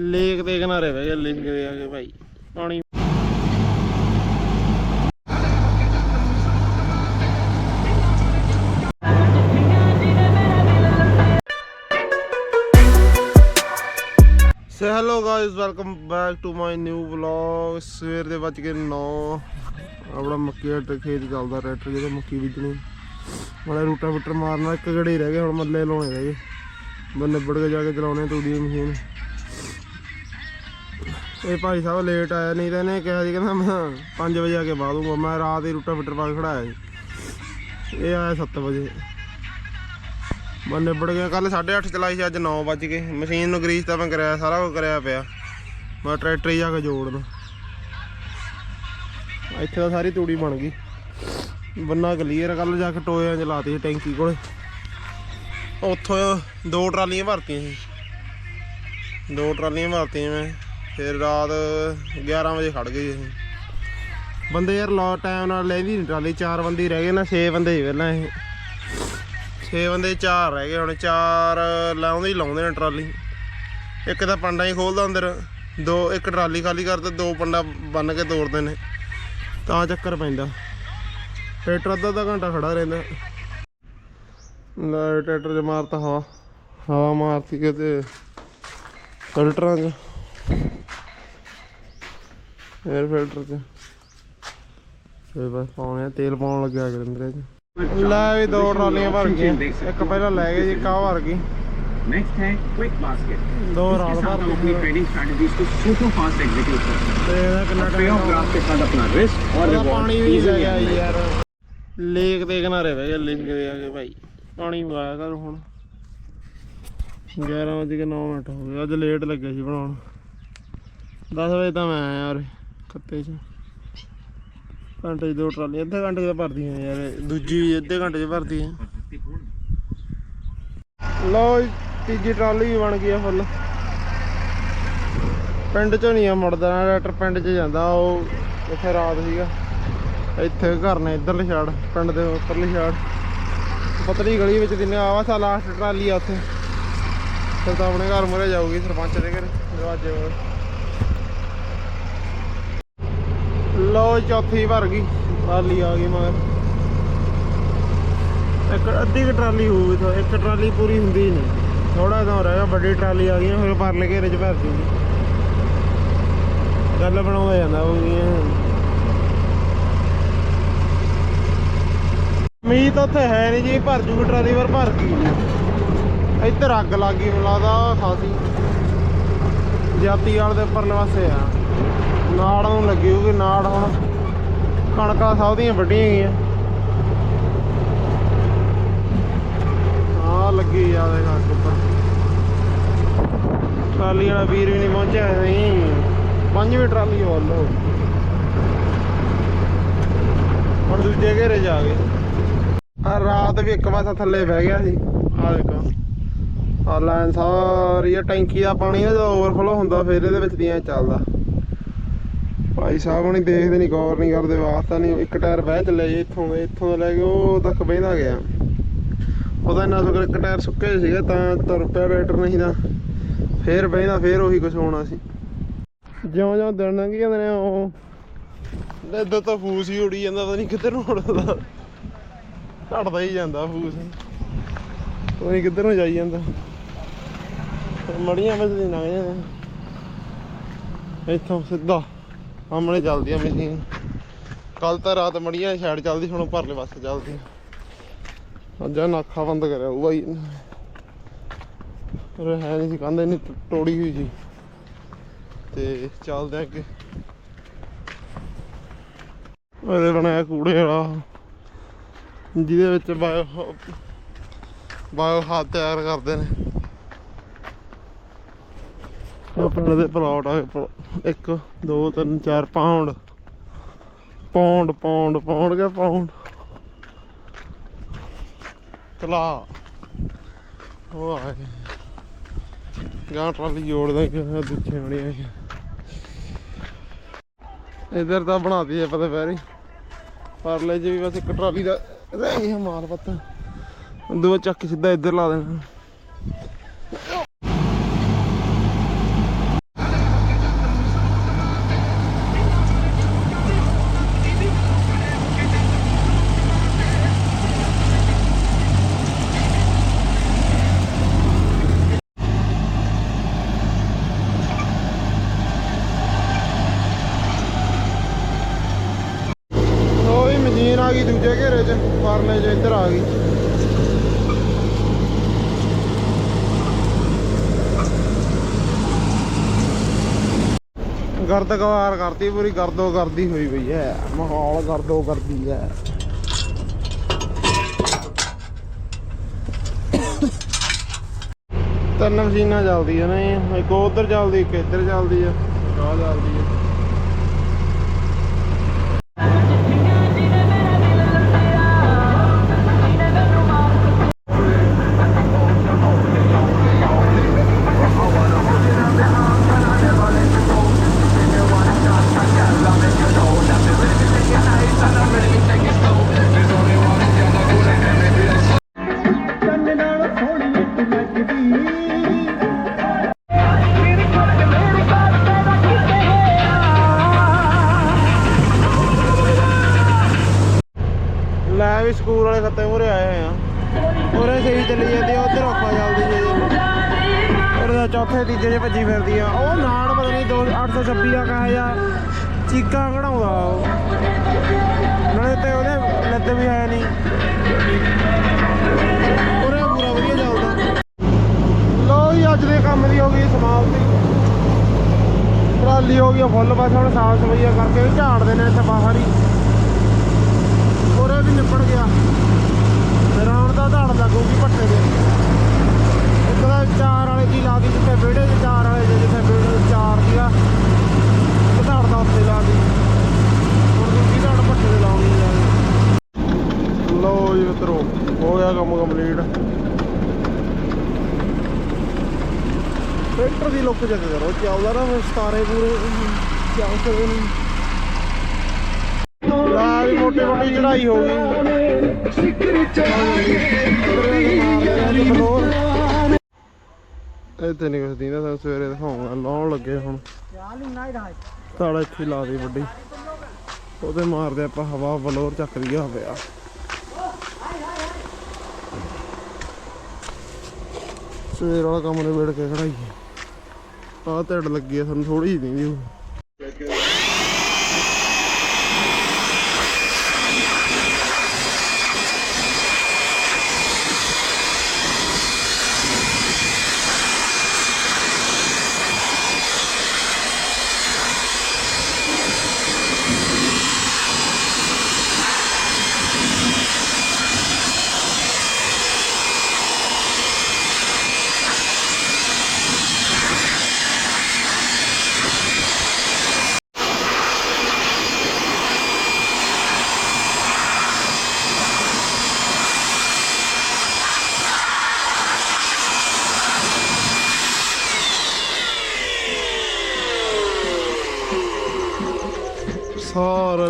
Lake ਦੇ ਕਿਨਾਰੇ ਬਹਿ ਗਏ ਲੇਕ ਦੇ ਆ ਕੇ ਭਾਈ। ਪਾਣੀ so hello guys welcome back to my new vlog ਸਵੇਰ ਦੇ ਵੱਜ ਕੇ 9 ਆਪਣਾ ਮੱਕੀ ਦਾ ਖੇਤ ਚੱਲਦਾ, ਟਰੈਕਟਰ ਜਿਹਦੇ ਮੱਕੀ ਬੀਜਣੀ। ਮਾੜਾ ਰੂਟਾ ਫੁੱਟਰ ਮਾਰਨਾ, ਇੱਕ ਘੜੇ ਰਹਿ ਗਏ, ਹੁਣ ਮੱਲੇ ਲਾਉਣੇ ਰਹਿ ਗਏ। ਬੰਦੇ ਬੜ ਕੇ ਜਾ ਕੇ ਚਲਾਉਣੇ ਤੂੜੀ ਦੀ ਮਸ਼ੀਨ। ਇਹ ਭਾਈ ਸਾਹਿਬ ਲੇਟ ਆਇਆ, ਨਹੀਂ ਤਾਂ ਇਹਨੇ ਕਿਹਾ ਸੀ ਕਹਿੰਦਾ ਮੈਂ 5 ਵਜੇ ਆ ਕੇ ਬਾਹ ਦੂੰਗਾ ਮੈਂ ਰਾਤ ਹੀ ਰੂਟਾ ਫਿੱਟਰ ਪਾ ਕੇ ਖੜਾਇਆ ਸੀ। ਇਹ ਆਇਆ 7 ਵਜੇ। ਮੈਂ ਨਿਬੜ ਗਿਆ। ਕੱਲ 8:30 ਚਲਾਈ ਸੀ, ਅੱਜ 9 ਵੱਜ ਗਏ। ਮਸ਼ੀਨ ਨੂੰ ਗਰੀਸ ਤਾਂ ਮੈਂ ਕਰਿਆ, ਸਾਰਾ ਕੁਝ ਕਰਿਆ ਪਿਆ। ਮੈਂ ਟਰੈਕਟਰ ਹੀ ਜਾ ਕੇ ਜੋੜਨਾ। ਇੱਥੇ ਤਾਂ ਸਾਰੀ ਤੂੜੀ ਬਣ ਗਈ। ਬੰਨਾ ਕਲੀਅਰ ਕੱਲ ਜਾ ਕੇ ਟੋਇਆਂ ਚ ਲਾਤੀ ਸੀ ਟੈਂਕੀ ਕੋਲੇ। ਉੱਥੋਂ ਦੋ ਟਰਾਲੀਆਂ ਭਰਤੀਆਂ ਸੀ। ਦੋ ਟਰਾਲੀਆਂ ਭਰਤੀਆਂ ਮੈਂ। ਫਿਰ ਰਾਤ 11 ਵਜੇ ਖੜ ਗਏ ਅਸੀਂ। ਬੰਦੇ ਯਾਰ ਲੋ ਟਾਈਮ ਨਾਲ ਲੈਂਦੀ ਨਹੀਂ ਟਰਾਲੀ, ਚਾਰ ਬੰਦੇ ਰਹਿ ਗਏ ਨਾ 6 ਬੰਦੇ ਹੀ ਪਹਿਲਾਂ ਇਹ। 6 ਬੰਦੇ, ਚਾਰ ਰਹਿ ਗਏ, ਹੁਣ ਚਾਰ ਲਾਉਂਦੇ ਹੀ ਲਾਉਂਦੇ ਨੇ ਟਰਾਲੀ। ਇੱਕ ਤਾਂ ਪੰਡਾ ਹੀ ਖੋਲਦਾ ਅੰਦਰ, ਦੋ, ਇੱਕ ਟਰਾਲੀ ਖਾਲੀ ਕਰਦੇ ਦੋ ਪੰਡਾ ਬੰਨ ਕੇ ਤੋੜਦੇ ਨੇ। ਤਾਂ ਚੱਕਰ ਪੈਂਦਾ। ਟਰੈਕਟਰ ਅੱਧਾ ਅੱਧਾ ਘੰਟਾ ਖੜਾ ਰਹਿੰਦਾ। ਲੈ, ਟਰੈਕਟਰ 'ਚ ਮਾਰਤਾ ਹਵਾ। ਹਵਾ ਮਾਰਤੀ ਕਿਤੇ। ਫਿਲਟਰਾਂ 'ਚ। 에ਅਰ ਫਿਲਟਰ ਚ। ਤੇ ਬਸ ਪਾਉਣੇ ਤੇਲ ਪਾਉਣ ਲੱਗਿਆ ਗਰਿੰਦਰੇ ਚ। ਲੈ ਵੀ ਦੋ ਟਰਾਲੀਆਂ ਭਰ ਗਈਆਂ। ਇੱਕ ਪਹਿਲਾਂ ਲੈ ਗਏ ਜੀ ਕਾਹ ਭਰ ਗਈ। नेक्स्ट है क्विक बास्केट दो इसके साथ ਲੇਕ ਦੇ ਕਿਨਾਰੇ ਬਹਿ ਗਿਆ ਲੇਕ ਪਾਣੀ ਮੰਗਾਇਆ ਕਰ ਹੁਣ। 11 ਵਜੇ ਕੇ ਮਿੰਟ ਹੋ ਗਏ। ਅੱਜ ਲੇਟ ਲੱਗਿਆ ਸੀ ਬਣਾਉਣ। 10 ਵਜੇ ਤਾਂ ਮੈਂ ਆਇਆ ਯਾਰ। ਖੱਤੇ 'ਚ। ਘੰਟੇ 'ਚ ਦੋ ਟਰਾਲੀ ਅੱਧੇ ਘੰਟੇ 'ਚ ਭਰਦੀਆਂ ਯਾਰ ਦੂਜੀ ਅੱਧੇ ਘੰਟੇ 'ਚ ਭਰਦੀ ਹੈ ਲਓ ਤੀਜੀ ਟਰਾਲੀ ਬਣ ਗਈ ਆ ਫੁੱਲ ਪਿੰਡ ਚੋਂ ਨਹੀਂ ਆ ਮੁੜਦਾ ਨਾ ਟਰੈਕਟਰ ਪਿੰਡ 'ਚ ਜਾਂਦਾ, ਉਹ ਇੱਥੇ ਰਾਤ ਸੀਗਾ। ਇੱਥੇ ਘਰ ਨੇ ਇੱਧਰਲੀ ਛਾੜ ਪਿੰਡ ਦੇ ਉੱਪਰਲੀ ਛਾੜ ਪਤਲੀ ਗਲੀ ਵਿੱਚ ਦਿਨੇ ਆਵਾ ਸਾ ਲਾਸਟ ਟਰਾਲੀ ਆ ਉੱਥੇ। ਫਿਰ ਤਾਂ ਆਪਣੇ ਘਰ ਮੁਰੇ ਜਾਊਗੀ ਸਰਪੰਚ ਦੇ ਘਰ, ਦਰਵਾਜ਼ੇ ਕੋਲ ਲੋ ਚੌਥੀ ਭਰ ਗਈ। ਟਰਾਲੀ ਆ ਗਈ ਮਗਰ। ਇੱਕ ਅੱਧੀ ਕੁ ਟਰਾਲੀ ਹੋਊਗੀ ਤਾਂ, ਇੱਕ ਟਰਾਲੀ ਪੂਰੀ ਹੁੰਦੀ ਹੀ ਨਹੀਂ। ਥੋੜਾ ਜਿਹਾ ਰਹਿ ਗਿਆ, ਵੱਡੀ ਟਰਾਲੀ ਆ ਗਈ, ਫਿਰ ਪਰਲੇ ਘੇਰੇ 'ਚ ਭਰ ਜੂਗੀ। ਗੱਲ ਬਣਾਉਂਦਾ ਜਾਂਦਾ ਉਹ ਵੀ ਮੀਂਹ ਤਾਂ ਉੱਥੇ ਹੈ ਨਹੀਂ ਜੀ, ਭਰ ਜੂਗੀ ਟਰਾਲੀ, ਪਰ ਭਰ ਗਈ ਇੱਧਰ ਅੱਗ ਲੱਗ ਗਈ, ਮੈਨੂੰ ਖਾਸੀ ਜਾਤੀ ਵਾਲ ਦੇ ਉੱਪਰਲੇ ਪਾਸੇ ਆ। ਨਾੜ ਨੂੰ ਲੱਗੀ ਹੋਊਗੀ, ਨਾੜ ਹੁਣ ਕਣਕਾਂ ਸਭ ਦੀਆਂ ਵੱਡੀਆਂ ਗਈਆਂ। ਆ ਲੱਗੀ ਆ ਦੇਖ ਅੱਗ ਉੱਪਰ ਟਰਾਲੀ ਵਾਲਾ ਵੀਰ ਵੀ ਨਹੀਂ ਪਹੁੰਚਿਆ ਨਹੀਂ ਪੰਜਵੀਂ ਟਰਾਲੀ ਵੱਲ। ਹੁਣ ਦੂਜੇ ਘੇਰੇ ਜਾ ਗਏ ਆ ਰਾਤ ਵੀ ਇੱਕ ਪਾਸਾ ਥੱਲੇ ਬਹਿ ਗਿਆ ਸੀ। ਆ ਦੇਖੋ। ਆ ਲਾਈਨ ਸਾਰੀ ਟੈਂਕੀ ਦਾ ਪਾਣੀ ਜਦੋਂ ਓਵਰਫਲੋ ਹੁੰਦਾ, ਫਿਰ ਇਹਦੇ ਵਿੱਚ ਦੀਆਂ ਚੱਲਦਾ। ਭਾਈ ਸਾਹਿਬ ਹੁਣੀ ਦੇਖਦੇ ਨਹੀਂ ਗੌਰ ਨਹੀਂ ਕਰਦੇ ਵਾਸਤਾ ਨਹੀਂ ਇੱਕ ਟਾਇਰ ਬਹਿ ਚੱਲਿਆ ਜੀ ਇੱਥੋਂ ਇੱਥੋਂ ਲੈ ਕੇ ਉਹ ਤੱਕ ਬਹਿੰਦਾ ਗਿਆ। ਉਹਦਾ ਇੰਨਾ ਸੁਕਰ, ਇੱਕ ਟਾਇਰ ਸੁੱਕੇ ਸੀਗਾ, ਤਾਂ ਤੁਰ ਪਿਆ ਰੇਟਰ ਨਹੀਂ ਤਾਂ ਫੇਰ ਬਹਿੰਦਾ, ਫੇਰ ਉਹੀ ਕੁਝ ਹੋਣਾ ਸੀ। ਜਿਉਂ ਜਿਉਂ ਦਿਨ ਲੰਘ ਜਾਂਦੇ ਨੇ, ਉਹ ਇੱਧਰ ਤਾਂ ਫੂਸ ਹੀ ਉੜੀ ਜਾਂਦਾ, ਪਤਾ ਨਹੀਂ ਕਿੱਧਰ ਨੂੰ ਉੜਦਾ। ਘਟਦਾ ਹੀ ਜਾਂਦਾ ਫੂਸ। ਪਤਾ ਨਹੀਂ ਕਿੱਧਰ ਨੂੰ ਜਾਈ ਜਾਂਦਾ। ਮੜੀਆਂ ਵਿੱਚ ਦੀ ਲੰਘ ਜਾਂਦੇ ਇੱਥੋਂ ਸਿੱਧਾ। ਸਾਹਮਣੇ ਚੱਲਦੀ ਆ ਮਸ਼ੀਨ। ਕੱਲ ਤਾਂ ਰਾਤ ਮੜੀਆਂ ਸਾਈਡ ਚੱਲਦੀ, ਹੁਣ ਪਰਲੇ ਪਾਸੇ ਚੱਲਦੀ। ਅੱਜ ਨਾਖਾ ਬੰਦ ਕਰਿਆ ਉਹ ਬਾਈ ਪਰ ਹੈ ਨਹੀਂ ਸੀ, ਕੰਧ ਇੰਨੀ ਤੋੜੀ ਹੋਈ ਸੀ। ਤੇ ਚੱਲਦੇ ਆ ਅੱਗੇ। ਉਹਦੇ ਬਣਾਇਆ ਕੂੜੇ ਵਾਲਾ, ਜਿਹਦੇ ਵਿੱਚ ਬਾਇਓ ਬਾਇਓ ਖਾਦ ਤਿਆਰ ਕਰਦੇ ਨੇ। ਉਹ ਦੇ ਪਲਾਟ ਆ 1 2 3 4 ਪਾਉਂਡ। ਪੌਂਡ ਪੌਂਡ ਪੌਂਡ ਕੇ ਪੌਂਡ ਕਲਾ ਉਹ ਗਾਂ ਟਰਾਲੀ ਜੋੜਦਾ ਕਿ ਦੂਜੇ ਬਣੀ ਆਈ ਇਧਰ ਤਾਂ ਬਣਾਤੀ ਆਪਾਂ ਪੈਰੀ ਪਰਲੇ 'ਚ ਵੀ ਬਸ ਇੱਕ ਟਰਾਲੀ ਦਾ ਰਹਿ ਗਿਆ ਮਾਲ ਪੱਤਾ। ਦੋ ਚੱਕ ਸਿੱਧਾ ਇੱਧਰ ਲਾ ਦੇਣਾ। ਦੂਜੇ ਘੇਰੇ 'ਚ ਪਰਲੇ 'ਚ ਇੱਧਰ ਆ ਗਈ। ਗਰਦ ਗਵਾਰ ਕਰਤੀ, ਪੂਰੀ ਗਰਦੋ ਕਰਦੀ ਹੋਈ ਪਈ ਹੈ ਮਾਹੌਲ ਗਰਦੋ ਕਰਦੀ ਹੈ ਤਿੰਨ ਮਸ਼ੀਨਾਂ ਚੱਲਦੀਆਂ ਨੇ, ਇੱਕ ਉਧਰ ਚੱਲਦੀ, ਇੱਕ ਇੱਧਰ ਚੱਲਦੀ ਆ ਆਹ ਚੱਲਦੀ ਆ ਲੈ ਵੀ ਸਕੂਲ ਵਾਲੇ ਖੱਤੇ ਮੂਰੇ ਆਏ ਹੋਏ ਆ। ਉਰੇ ਸਹੀ ਚੱਲੀ ਜਾਂਦੀ ਆ, ਉਧਰ ਔਖਾ ਚੱਲਦੀ ਜੀ। ਉਰੇ ਦਾ ਚੌਥੇ ਤੀਜੇ 'ਚ ਭੱਜੀ ਫਿਰਦੀ ਆ। ਉਹ ਨਾੜ ਪਤਾ ਨਹੀਂ 826 ਆ ਕਹਾ ਜਾਂ ਚੀਕਾਂ ਕਢਾਉਂਦਾ ਉਹ। ਨਾਲੇ ਤੇ ਉਹਦੇ ਲੱਦ ਵੀ ਹੈ ਨਹੀਂ ਉਰੇ ਪੂਰਾ ਵਧੀਆ ਚੱਲਦਾ। ਲੋ ਕੰਮ ਦੀ ਹੋ ਗਈ ਸਮਾਪਤੀ ਟਰਾਲੀ ਹੋ ਗਈ ਫੁੱਲ ਬਸ ਹੁਣ ਸਾਫ਼ ਸਫਾਈਆ ਕਰਕੇ ਵੀ ਝਾੜਦੇ ਨੇ ਇੱਥੇ ਬਾਹਰ ਹੀ। ਉਰੇ ਵੀ ਨਿਪੜ ਗਿਆ। ਫਿਰ ਹੁਣ ਦਾ ਧਾੜ ਲੱਗੂਗੀ ਭੱਟੇ ਦੇ ਇੱਕ ਤਾਂ ਚਾਰ ਵਾਲੇ ਦੀ ਲਾ ਦੀ ਜਿੱਥੇ ਵਿਹੜੇ ਦੇ ਚਾਰ ਵਾਲੇ ਦੇ, ਜਿੱਥੇ ਵਿਹੜੇ 'ਚ ਚਾਰ ਦੀ ਇੱਕ ਧਾੜ ਦਾ ਉੱਤੇ ਲਾ ਦੀ ਹੁਣ ਦੂਜੀ ਧਾੜ ਭੱਟੇ ਦੇ ਲਾਉਣੀ ਜਾ ਕੇ ਲਓ ਜੀ ਮਿੱਤਰੋ ਹੋ ਗਿਆ ਕੰਮ ਕੰਪਲੀਟ ਟਰੈਕਟਰ ਦੀ ਲੁੱਕ ਚੈੱਕ ਕਰੋ ਚੱਲਦਾ ਸਤਾਰੇ ਪੂਰੇ। ਚੱਲ ਸਕਦੇ ਨੇ। ਲਾ ਵੀ ਮੋਟੀ ਮੋਟੀ ਚੜਾਈ ਹੋ ਗਈ। ਇੱਥੇ ਨਹੀਂ ਕੁਛ ਦੀਂਦਾ ਤੁਹਾਨੂੰ ਸਵੇਰੇ ਦਿਖਾਉਂਗਾ। ਲਾਉਣ ਲੱਗੇ ਹੁਣ। ਤਾੜਾ ਇੱਥੇ ਲਾ ਦੇ ਵੱਡੀ। ਉਹਦੇ ਮਾਰਦੇ ਆਪਾਂ ਹਵਾ ਬਲੋਰ ਚੱਕ ਲਿਆ ਪਿਆ। ਸਵੇਰ ਵਾਲਾ ਕੰਮ ਨੇ ਵੇੜ ਕੇ ਖੜਾਈ ਆਹ ਧੜ ਲੱਗੀ ਆ ਸਾਨੂੰ ਥੋੜੀ ਜਿਹੀ ਦੀਂਦੀ ਸਾਰਾ